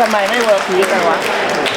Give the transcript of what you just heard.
ทำไมไม่เวิร์กพีซกัวะ